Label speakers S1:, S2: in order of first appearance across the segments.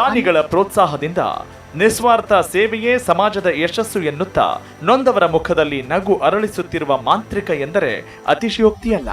S1: ದಾನಿಗಳ ಪ್ರೋತ್ಸಾಹದಿಂದ ನಿಸ್ವಾರ್ಥ ಸೇವೆಯೇ ಸಮಾಜದ ಯಶಸ್ಸು ಎನ್ನುತ್ತಾ ನೊಂದವರ ಮುಖದಲ್ಲಿ ನಗು ಅರಳಿಸುತ್ತಿರುವ ಮಾಂತ್ರಿಕ ಎಂದರೆ ಅತಿಶಯೋಕ್ತಿಯಲ್ಲ.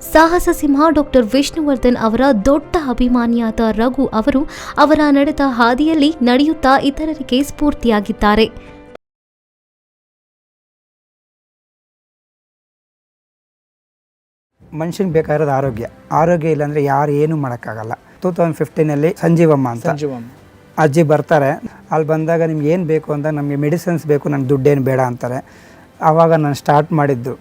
S2: ಸಾಹಸ ಸಿಂಹ ಡಾಕ್ಟರ್ ವಿಷ್ಣುವರ್ಧನ್ ಅವರ ದೊಡ್ಡ ಅಭಿಮಾನಿಯಾದ ರಘು ಅವರು ಅವರ ನಡೆದ ಹಾದಿಯಲ್ಲಿ ನಡೆಯುತ್ತಾ ಇತರರಿಗೆ ಸ್ಫೂರ್ತಿಯಾಗಿದ್ದಾರೆ.
S3: ಮನುಷ್ಯನಿಗೆ ಬೇಕಾಗಿರೋದು ಆರೋಗ್ಯ. ಆರೋಗ್ಯ ಇಲ್ಲಾಂದ್ರೆ ಯಾರು ಏನು ಮಾಡೋಕ್ಕಾಗಲ್ಲ. ಟೂ ತೌಸಂಡ್ ಫಿಫ್ಟೀನಲ್ಲಿ ಸಂಜೀವಮ್ಮ ಅಂತ ಅಜ್ಜಿ ಬರ್ತಾರೆ. ಅಲ್ಲಿ ಬಂದಾಗ ನಿಮ್ಗೆ ಏನು ಬೇಕು ಅಂತ ನಮಗೆ ಮೆಡಿಸಿನ್ಸ್ ಬೇಕು ನನಗೆ ದುಡ್ಡೇನು ಬೇಡ ಅಂತಾರೆ. ಆವಾಗ ನಾನು ಸ್ಟಾರ್ಟ್ ಮಾಡಿದ್ದು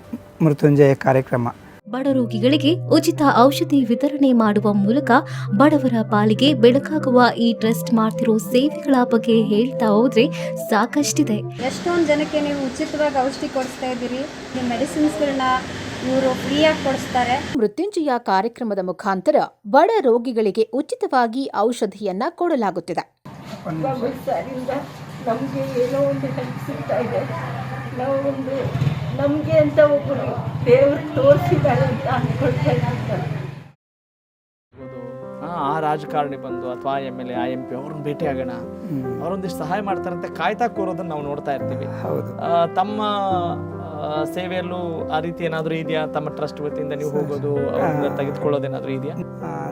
S3: ಮೃತ್ಯುಂಜಯ ಕಾರ್ಯಕ್ರಮ.
S2: ಬಡ ರೋಗಿಗಳಿಗೆ ಉಚಿತ ಔಷಧಿ ವಿತರಣೆ ಮಾಡುವ ಮೂಲಕ ಬಡವರ ಪಾಲಿಗೆ ಬೆಳಕಾಗುವ ಈ ಟ್ರಸ್ಟ್ ಮಾಡ್ತಿರೋ ಸೇವೆಗಳ ಬಗ್ಗೆ ಹೇಳ್ತಾ ಹೋದ್ರೆ ಸಾಕಷ್ಟಿದೆ.
S4: ಎಷ್ಟೊಂದು ಜನಕ್ಕೆ ನೀವು ಉಚಿತವಾಗಿ ಔಷಧಿ ಕೊಡಿಸ್ತಾ ಇದ್ದೀರಿ. ನಿಮ್ಮ ಮೆಡಿಸಿನ್ಸ್ಗಳನ್ನ ಇವರು ಫ್ರೀಯಾಗಿ ಕೊಡಿಸ್ತಾರೆ.
S5: ಮೃತ್ಯುಂಜಯ ಕಾರ್ಯಕ್ರಮದ ಮುಖಾಂತರ ಬಡ ರೋಗಿಗಳಿಗೆ ಉಚಿತವಾಗಿ ಔಷಧಿಯನ್ನ ಕೊಡಲಾಗುತ್ತಿದೆ.
S6: ನಮಗೆ ಏನೋ ಒಂದು ಹೆಲ್ಪ್ ಸಿಗ್ತಾ ಇದೆ. ನಾವು ಒಂದು ನಮಗೆ ಅಂತ ಒಬ್ಬರು ದೇವರು ತೋರಿಸಿದ್ದಾರೆ ಅಂತ ಅನ್ಕೊಳ್ತೇನೆ.
S7: ಆ ಆ ರಾಜಕಾರಣಿ ಬಂದು ಅಥವಾ ಎಂ ಎಲ್ ಎ ಐ ಎಂ ಪಿ ಅವ್ರನ್ನ ಭೇಟಿ ಆಗೋಣ. ಅವರೊಂದಿಷ್ಟು ಸಹಾಯ ಮಾಡ್ತಾರಂತೆ. ಕಾಯ್ತಾ ಕೂರೋದನ್ನ ನಾವು ನೋಡ್ತಾ ಇರ್ತೀವಿ.
S3: ಹೌದು.
S7: ತಮ್ಮ ಸೇವೆಯಲ್ಲೂ ಆ ರೀತಿ ಏನಾದರೂ ಇದೆಯಾ? ತಮ್ಮ ಟ್ರಸ್ಟ್ ವತಿಯಿಂದ ನೀವು ಹೋಗೋದು ಅವ್ರನ್ನ ತೆಗೆದುಕೊಳ್ಳೋದೇನಾದರೂ ಇದೆಯಾ?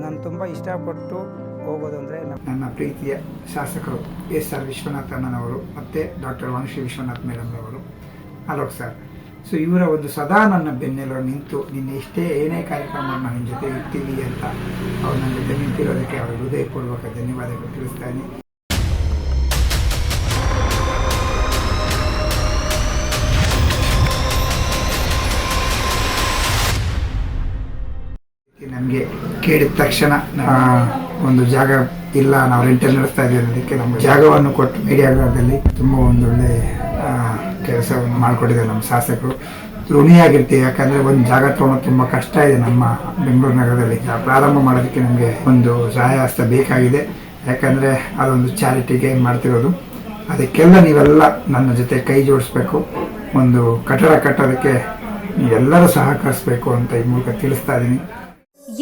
S3: ನಾನು ತುಂಬ ಇಷ್ಟಪಟ್ಟು ಹೋಗೋದು ಅಂದರೆ ನನ್ನ ಪ್ರೀತಿಯ ಶಾಸಕರು ಎಸ್ ಆರ್ ವಿಶ್ವನಾಥಣ್ಣನವರು ಮತ್ತು ಡಾಕ್ಟರ್ ವಾಣಿಶ್ರೀ ವಿಶ್ವನಾಥ್ ಮೇಡಮ್ ಅವರು ಅಲೋಕ್ ಸರ್ ಸೊ ಇವರ ಒಂದು ಸದಾ ನನ್ನ ಬೆನ್ನೆಲುಬು ನಿಂತು, ನಿನ್ನೆ ಇಷ್ಟೇ ಏನೇ ಕಾರ್ಯಕ್ರಮ ನನ್ನ ಜೊತೆ ಇರ್ತೀವಿ ಅಂತ ಅವ್ರು ನನ್ನ ಜೊತೆ ನಿಂತಿರೋದಕ್ಕೆ ಅವರ ಹೃದಯಪೂರ್ವಕ ಧನ್ಯವಾದಗಳು ತಿಳಿಸ್ತಾನೆ. ನಮಗೆ ಕೇಳಿದ ತಕ್ಷಣ ಒಂದು ಜಾಗ ಇಲ್ಲ, ನಾವು ರೆಂಟಲ್ಲಿ ನಡೆಸ್ತಾ ಇದ್ದೀವಿ. ಅನ್ನೋದಕ್ಕೆ ನಮಗೆ ಜಾಗವನ್ನು ಕೊಟ್ಟು ಮೀಡಿಯಾಗಳಲ್ಲಿ ತುಂಬ ಒಂದೊಳ್ಳೆ ಕೆಲಸವನ್ನು ಮಾಡಿಕೊಟ್ಟಿದ್ದಾರೆ ನಮ್ಮ ಶಾಸಕರು. ಋಣಿಯಾಗಿರ್ತೀವಿ ಯಾಕಂದರೆ ಒಂದು ಜಾಗ ತೊಗೊಳೋದು ತುಂಬ ಕಷ್ಟ ಇದೆ ನಮ್ಮ ಬೆಂಗಳೂರು ನಗರದಲ್ಲಿ. ಪ್ರಾರಂಭ ಮಾಡೋದಕ್ಕೆ ನಮಗೆ ಒಂದು ಸಹಾಯ ಹಸ್ತ ಬೇಕಾಗಿದೆ. ಯಾಕಂದರೆ ಅದೊಂದು ಚಾರಿಟಿಗೆ ಮಾಡ್ತಿರೋದು. ಅದಕ್ಕೆಲ್ಲ ನೀವೆಲ್ಲ ನನ್ನ ಜೊತೆ ಕೈ ಜೋಡಿಸ್ಬೇಕು. ಒಂದು ಕಟ್ಟಡ ಕಟ್ಟೋದಕ್ಕೆ ನೀವೆಲ್ಲರೂ ಸಹಕರಿಸಬೇಕು ಅಂತ ಈ ಮೂಲಕ ತಿಳಿಸ್ತಾ ಇದ್ದೀನಿ.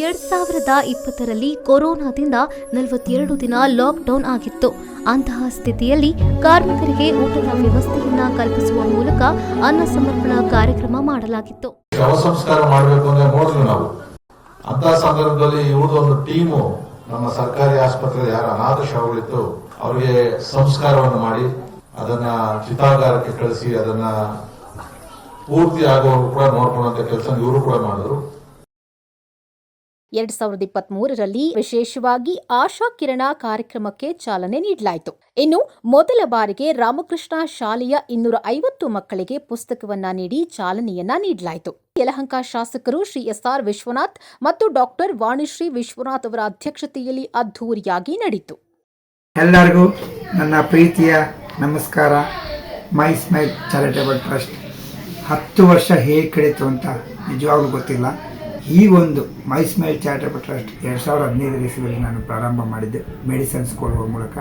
S2: ಎರಡ್ ಸಾವಿರದ ಇಪ್ಪತ್ತರಲ್ಲಿ ಕೊರೋನಾದಿಂದ ನಲವತ್ತೆರಡು ದಿನ ಲಾಕ್ಡೌನ್ ಆಗಿತ್ತು. ಅಂತಹ ಸ್ಥಿತಿಯಲ್ಲಿ ಕಾರ್ಮಿಕರಿಗೆ ಊಟದ ವ್ಯವಸ್ಥೆಯನ್ನ ಕಲ್ಪಿಸುವ ಮೂಲಕ ಅನ್ನ ಸಮರ್ಪಣಾ ಕಾರ್ಯಕ್ರಮ ಮಾಡಲಾಗಿತ್ತು.
S8: ಶವ ಸಂಸ್ಕಾರ ಮಾಡಬೇಕು ಅಂದ್ರೆ ನೋಡಿದ್ವಿ ನಾವು. ಅಂತ ಸಂದರ್ಭದಲ್ಲಿ ಒಂದು ಟೀಮು ನಮ್ಮ ಸರ್ಕಾರಿ ಆಸ್ಪತ್ರೆ ಯಾರ ಅನಾಥ ಶವಗಳಿತ್ತು ಅವರಿಗೆ ಸಂಸ್ಕಾರವನ್ನು ಮಾಡಿ ಅದನ್ನ ಚಿತಾಗಾರಕ್ಕೆ ಕಳಿಸಿ ಅದನ್ನ ಪೂರ್ತಿ ಆಗೋರು ಕೂಡ ನೋಡ್ಕೊಳ್ಳುವಂತ ಕೆಲಸ ಇವರು ಕೂಡ ಮಾಡಿದ್ರು.
S5: ಎರಡ್ ಸಾವಿರದ ಇಪ್ಪತ್ತ್ ಮೂರರಲ್ಲಿ ವಿಶೇಷವಾಗಿ ಆಶಾ ಕಿರಣ ಕಾರ್ಯಕ್ರಮಕ್ಕೆ ಚಾಲನೆ ನೀಡಲಾಯಿತು. ಇನ್ನು ಮೊದಲ ಬಾರಿಗೆ ರಾಮಕೃಷ್ಣ ಶಾಲೆಯ ಇನ್ನೂರ ಐವತ್ತು ಮಕ್ಕಳಿಗೆ ಪುಸ್ತಕವನ್ನ ನೀಡಿ ಚಾಲನೆಯನ್ನ ನೀಡಲಾಯಿತು. ಯಲಹಂಕ ಶಾಸಕರು ಶ್ರೀ ಎಸ್ಆರ್ ವಿಶ್ವನಾಥ್ ಮತ್ತು ಡಾಕ್ಟರ್ ವಾಣಿಶ್ರೀ ವಿಶ್ವನಾಥ್ ಅವರ ಅಧ್ಯಕ್ಷತೆಯಲ್ಲಿ ಅದ್ಧೂರಿಯಾಗಿ ನಡೆಯಿತು.
S3: ಎಲ್ಲರಿಗೂ ನನ್ನ ಪ್ರೀತಿಯ ನಮಸ್ಕಾರ. ಮೈ ಸ್ಮೈಲ್ ಚಾರಿಟೇಬಲ್ ಟ್ರಸ್ಟ್ ಹತ್ತು ವರ್ಷ ಹೇಗೆ ಕಳೀತು ಅಂತ ನಿಜವಾಗ್ಲೂ ಗೊತ್ತಿಲ್ಲ. ಈ ಒಂದು ಮೈ ಸ್ಮೈಲ್ ಚಾರಿಟಬಲ್ ಟ್ರಸ್ಟ್ ಎರಡು ಸಾವಿರದ ಹದಿನೈದರ ಇಸ್ವಿಯಲ್ಲಿ ನಾನು ಪ್ರಾರಂಭ ಮಾಡಿದ್ದೆ ಮೆಡಿಸನ್ಸ್ ಕೊಡುವ ಮೂಲಕ.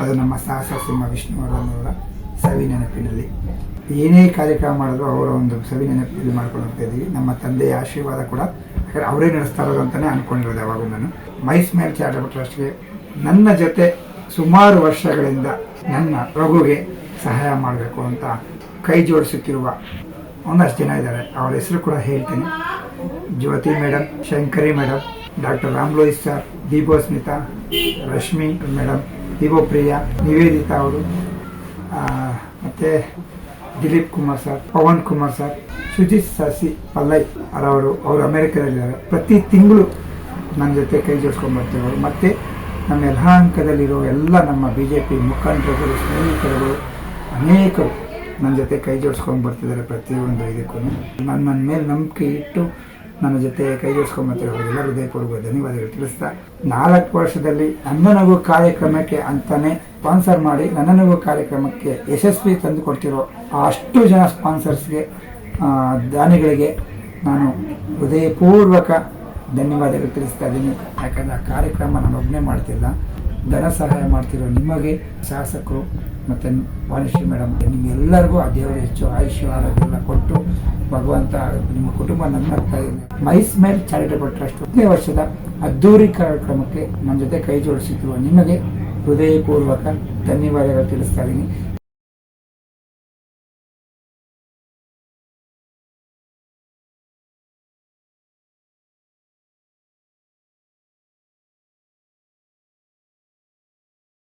S3: ಅದು ನಮ್ಮ ಸಾಹಸ ಸಿಂಹ ವಿಷ್ಣುವರ್ಧನ್ ಸವಿ ನೆನಪಿನಲ್ಲಿ. ಏನೇ ಕಾರ್ಯಕ್ರಮ ಮಾಡಿದ್ರು ಅವರ ಒಂದು ಸವಿ ನೆನಪಿನಲ್ಲಿ ಮಾಡ್ಕೊಂಡು ಇದ್ದೀವಿ. ನಮ್ಮ ತಂದೆಯ ಆಶೀರ್ವಾದ ಕೂಡ ಯಾಕಂದರೆ ಅವರೇ ನಡೆಸ್ತಾ ಇರೋದು ಅಂತಲೇ ಅಂದ್ಕೊಂಡಿರೋದು ಯಾವಾಗ ನಾನು ಮೈ ಸ್ಮೈಲ್ ಚಾರಿಟಬಲ್ ಟ್ರಸ್ಟ್ಗೆ ನನ್ನ ಜೊತೆ ಸುಮಾರು ವರ್ಷಗಳಿಂದ ನನ್ನ ರಘುಗೆ ಸಹಾಯ ಮಾಡಬೇಕು ಅಂತ ಕೈ ಜೋಡಿಸುತ್ತಿರುವ ಒಂದಷ್ಟು ಜನ ಇದ್ದಾರೆ. ಅವರ ಹೆಸರು ಕೂಡ ಹೇಳ್ತೀನಿ. Jyothi madam, Shankari madam, doctor Ram Lohith sir, Deepa Smitha Rashmi madam, Deepa Priya, Nivedita ಅವರು ಮತ್ತು ದಿಲೀಪ್ ಕುಮಾರ್ ಸರ್, ಪವನ್ ಕುಮಾರ್ ಸರ್, ಸುಜಿತ್ ಸಸಿ ಪಲ್ಲೈ ಅವರು ಅವರು ಅಮೆರಿಕದಲ್ಲಿದ್ದಾರೆ. ಪ್ರತಿ ತಿಂಗಳು ನನ್ನ ಜೊತೆ ಕೈ ಜೋಡಿಸ್ಕೊಂಡು ಅವರು. ಮತ್ತೆ ನಮ್ಮ ಯಲಹಂಕದಲ್ಲಿರೋ ಎಲ್ಲ ನಮ್ಮ ಬಿ ಜೆ ಪಿ ಮುಖಂಡರುಗಳು, ಸ್ನೇಹಿತರುಗಳು, ಅನೇಕರು ನನ್ನ ಜೊತೆ ಕೈ ಜೋಡಿಸ್ಕೊಂಡು ಬರ್ತಿದ್ದಾರೆ ಪ್ರತಿಯೊಂದು ಇದಕ್ಕೂ ನನ್ನ ನನ್ನ ಮೇಲೆ ನಂಬಿಕೆ ಇಟ್ಟು ನನ್ನ ಜೊತೆ ಕೈ ಜೋಡಿಸ್ಕೊಂಡು ಹೃದಯ ಹೃದಯಪೂರ್ವಕ ಧನ್ಯವಾದಗಳು ತಿಳಿಸ್ತಾ. ನಾಲ್ಕು ವರ್ಷದಲ್ಲಿ ನನ್ನ ನಗು ಕಾರ್ಯಕ್ರಮಕ್ಕೆ ಅಂತಾನೆ ಸ್ಪಾನ್ಸರ್ ಮಾಡಿ ನನ್ನ ನಗು ಕಾರ್ಯಕ್ರಮಕ್ಕೆ ಯಶಸ್ವಿ ತಂದು ಕೊಡ್ತಿರೋ ಅಷ್ಟು ಜನ ಸ್ಪಾನ್ಸರ್ಸ್ಗೆ ದಾನಿಗಳಿಗೆ ನಾನು ಹೃದಯಪೂರ್ವಕ ಧನ್ಯವಾದಗಳು ತಿಳಿಸ್ತಾ ಇದ್ದೀನಿ. ಯಾಕಂದರೆ ಆ ಕಾರ್ಯಕ್ರಮ ನಾನು ಒಬ್ಬನೇ ಮಾಡ್ತಿಲ್ಲ. ಧನ ಸಹಾಯ ಮಾಡ್ತಿರೋ ನಿಮಗೆ ಶಾಸಕರು ಮತ್ತು ವಾಣಿಶ್ರೀ ಮೇಡಮ್ ನಿಮ್ಗೆಲ್ಲರಿಗೂ ಆ ದೇವರು ಹೆಚ್ಚು ಆಯುಷ್ಯ ಕೊಟ್ಟು ಭಗವಂತ ನಿಮ್ಮ ಕುಟುಂಬ ನನ್ನ ಇದೆ ಮೈಸ್ ಮೇಲ್ ಚಾರಿಟಬಲ್ ಟ್ರಸ್ಟ್ ಹತ್ತನೇ ವರ್ಷದ ಅದ್ದೂರಿ ಕಾರ್ಯಕ್ರಮಕ್ಕೆ ನನ್ನ ಜೊತೆ ಕೈ ಜೋಡಿಸಿದ್ರು. ನಿಮಗೆ ಹೃದಯಪೂರ್ವಕ ಧನ್ಯವಾದಗಳು ತಿಳಿಸ್ತಾ ಇದ್ದೀನಿ.